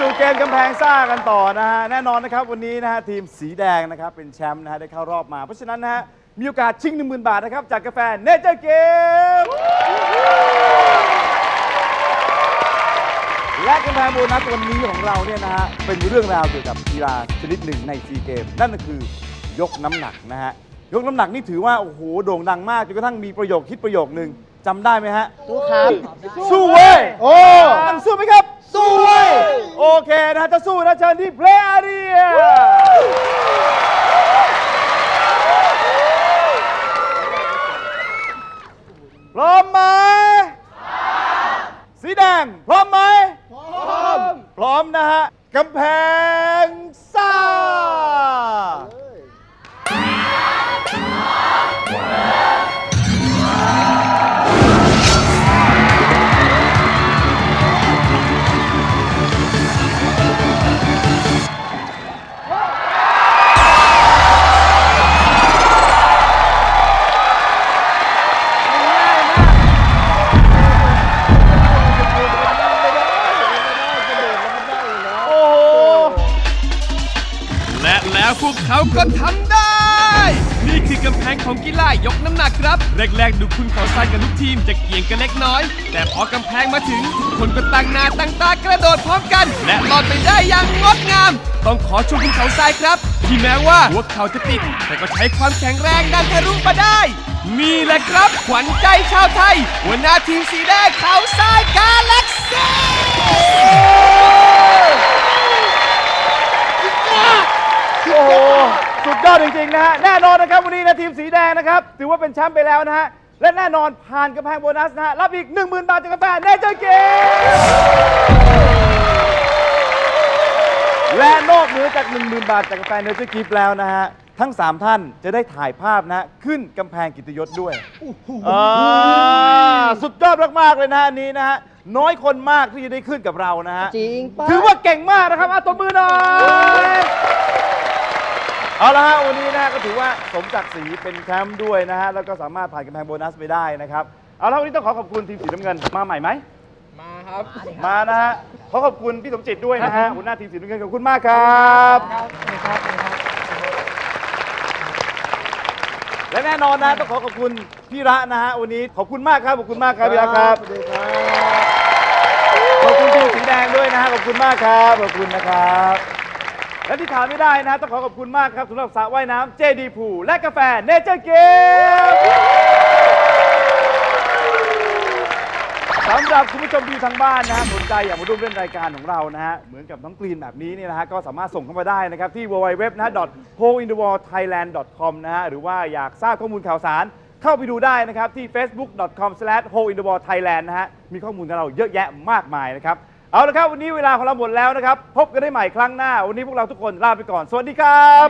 สู่เกมกำแพงซ่ากันต่อนะฮะแน่นอนนะครับวันนี้นะฮะทีมสีแดงนะครับเป็นแชมป์นะฮะได้เข้ารอบมา เพราะฉะนั้นนะฮะมีโอกาสชิง 1 0,000 บาทนะครับจากกาแฟเนเจอร์เกมและกำแพงโบนัสวันนี้ของเราเนี่ยนะฮะเป็นเรื่องราวเกี่ยวกับกีฬาชนิดหนึ่งในซีเกมนั่นก็คือยกน้ำหนักนะฮะยกน้ำหนักนี่ถือว่าโอ้โหโด่งดังมากจนกระทั่งมีประโยคคิดประโยคนึงจำได้ไหมฮะสู้ครับสู้เว้ยโอ้มันสู้ไหมครับ สู้เว้ย โอเคนะฮะจะสู้นะเชิญที่เพลย์อารีพร้อมไหมสีแดง พร้อมไหมพร้อม พร้อมนะฮะกำแพงซ่า แล้วพวกเขาก็ทำได้ นี่คือกำแพงของกีฬายกน้ำหนักครับ แรกๆ ดูคุณขอทรายกับลูกทีมจะเกี่ยงกันเล็กน้อย แต่พอกำแพงมาถึงทุกคนก็ตั้งหน้าตั้งตากระโดดพร้อมกัน และลอดไปได้อย่างงดงาม ต้องขอชมคุณเขาทรายครับ ที่แม้ว่าหัวเขาจะติด แต่ก็ใช้ความแข็งแรงดันทะลุมาได้ นี่แหละครับขวัญใจชาวไทยหัวหน้าทีมสีแดงเขาทรายกาแล็กซี่ ดยอดจริงๆนะฮะแน่นอนนะครับวันนี้นะทีมสีแดงนะครับถือว่าเป็นแชมป์ไปแล้วนะฮะและแน่นอนผ่านกำแพงโบนัสนะฮะรับอีก 10,000 บาทจากกาแฟเนเจอร์เกมและนอกเหนือจาก 10,000 บาทจากกาแฟเนเจอร์กิฟแล้วนะฮะทั้ง 3 ท่านจะได้ถ่ายภาพนะฮะขึ้นกำแพงกิตยศด้วยอ่าสุดยอดมากๆเลยนะฮะอันนี้นะฮะน้อยคนมากที่จะได้ขึ้นกับเรานะฮะจริงปะถือว่าเก่งมากนะครับอาตบมือหน่อย เอาละฮะวันนี้นะฮะก็ถือว่าสมศักดิ์ศรีเป็นแชมป์ด้วยนะฮะแล้วก็สามารถผ่านกำแพงโบนัสไปได้นะครับเอาละวันนี้ต้องขอขอบคุณทีมสีน้ำเงินมาใหม่ไหมมาครับ มานะฮะขอขอบคุณพี่สมจิตด้วยนะฮะหัวหน้าทีมสีน้ำเงินขอบคุณมากครับและแน่นอนนะต้องขอขอบคุณพี่ระนะฮะวันนี้ขอบคุณมากครับขอบคุณมากครับพี่ระครับขอบคุณทีมสีแดงด้วยนะฮะขอบคุณมากครับขอบคุณนะครับ และที่ขาดไม่ได้นะฮะต้องขอขอบคุณมากครับสำหรับสระว่ายน้ำเจดีพูและกาแฟเนเจอร์เกมสำหรับคุณผู้ชมที่อยู่ทางบ้านนะฮะสนใจอยากมาร่วมเล่นรายการของเรานะฮะเหมือนกับน้องกรีนแบบนี้เนี่ยนะฮะก็สามารถส่งเข้ามาได้นะครับ ที่ www นะฮะ holeindthewallthailand.com นะฮะหรือว่าอยากทราบข้อมูลข่าวสาร เข้าไปดูได้นะครับ ที่ facebook.com/holeinthewallthailand นะฮะมีข้อมูลกับเราเยอะแยะมากมายนะครับ เอาละครับวันนี้เวลาของเราหมดแล้วนะครับ พบกันได้ใหม่ครั้งหน้า วันนี้พวกเราทุกคนลาไปก่อน สวัสดีครับ